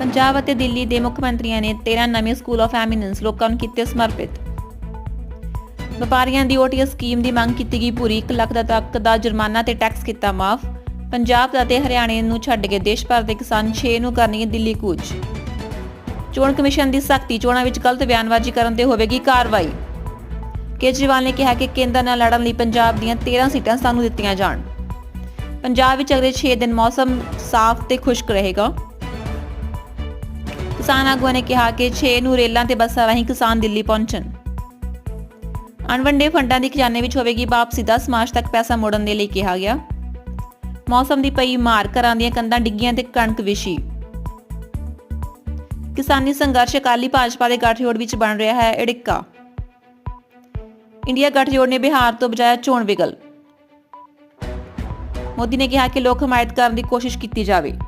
ਪੰਜਾਬ ਅਤੇ ਦਿੱਲੀ ਦੇ ਮੁੱਖ ਮੰਤਰੀਆਂ ਨੇ 13 ਨਵੇਂ ਸਕੂਲ ਆਫ ਐਮੀਨੈਂਸ ਲੋਕਾਂ ਨੂੰ ਕੀਤੇ ਸਮਰਪਿਤ। ਵਪਾਰੀਆਂ ਦੀ ਓਟੀਐਸ ਸਕੀਮ ਦੀ ਮੰਗ ਕੀਤੀ ਗਈ, ਪੂਰੀ 1 ਲੱਖ ਦਾ ਤੱਕ ਦਾ ਜੁਰਮਾਨਾ ਤੇ ਟੈਕਸ ਕੀਤਾ ਮਾਫ। ਪੰਜਾਬ ਅਤੇ ਹਰਿਆਣੇ ਨੂੰ ਛੱਡ ਕੇ ਦੇਸ਼ ਭਰ ਦੇ ਕਿਸਾਨ 6 ਨੂੰ ਕਰਨਗੇ ਦਿੱਲੀ ਕੂਚ। ਚੋਣ ਕਮਿਸ਼ਨ ਦੀ ਸਖਤੀ, ਚੋਣਾਂ ਵਿੱਚ ਗਲਤ ਬਿਆਨਬਾਜ਼ੀ ਕਰਨ ਤੇ ਹੋਵੇਗੀ ਕਾਰਵਾਈ। ਕੇਜਰੀਵਾਲ ਨੇ ਕਿਹਾ ਕਿ ਕੇਂਦਰ ਨਾਲ ਲੜਨ ਲਈ ਪੰਜਾਬ ਦੀਆਂ 13 ਸੀਟਾਂ ਸਾਨੂੰ ਦਿੱਤੀਆਂ ਜਾਣ। ਪੰਜਾਬ ਵਿੱਚ ਅਗਲੇ 6 ਦਿਨ ਮੌਸਮ ਸਾਫ਼ ਤੇ ਖੁਸ਼ਕ ਰਹੇਗਾ। ਕਿਸਾਨ ਆਗੂਆਂ ਨੇ ਕਿਹਾ ਕਿ 6 ਨੂੰ ਰੇਲਾਂ ਤੇ ਬੱਸਾਂ ਰਾਹੀਂ ਕਿਸਾਨ ਦਿੱਲੀ ਪਹੁੰਚਣ। ਅਣਵੰਡੇ ਫੰਡਾਂ ਦੀ ਖਜ਼ਾਨੇ ਵਿੱਚ ਹੋਵੇਗੀ ਵਾਪਸੀ 10 ਮਾਰਚ ਤੱਕ ਪੈਸਾ ਮੋੜਨ ਦੇ ਲਈ ਕਿਹਾ ਗਿਆ। ਮੌਸਮ ਦੀ ਪਈ ਮਾਰ, ਘਰਾਂ ਦੀਆਂ ਕੰਧਾਂ ਡਿੱਗੀਆਂ ਤੇ ਕਣਕ ਵਿਸ਼ੀ ਕਿਸਾਨੀ ਸੰਘਰਸ਼ ਅਕਾਲੀ ਭਾਜਪਾ ਦੇ ਗੱਠਜੋੜ ਵਿੱਚ ਬਣ ਰਿਹਾ ਹੈ ਅੜਿੱਕਾ ਇੰਡੀਆ ਗੱਠਜੋੜ ਨੇ ਬਿਹਾਰ ਤੋਂ ਬਜਾਇਆ ਚੋਣ ਵਿਗਲ। ਮੋਦੀ ਨੇ ਕਿਹਾ ਕਿ ਲੋਕ ਹਮਾਇਤ ਕਰਨ ਦੀ ਕੋਸ਼ਿਸ਼ ਕੀਤੀ ਜਾਵੇ।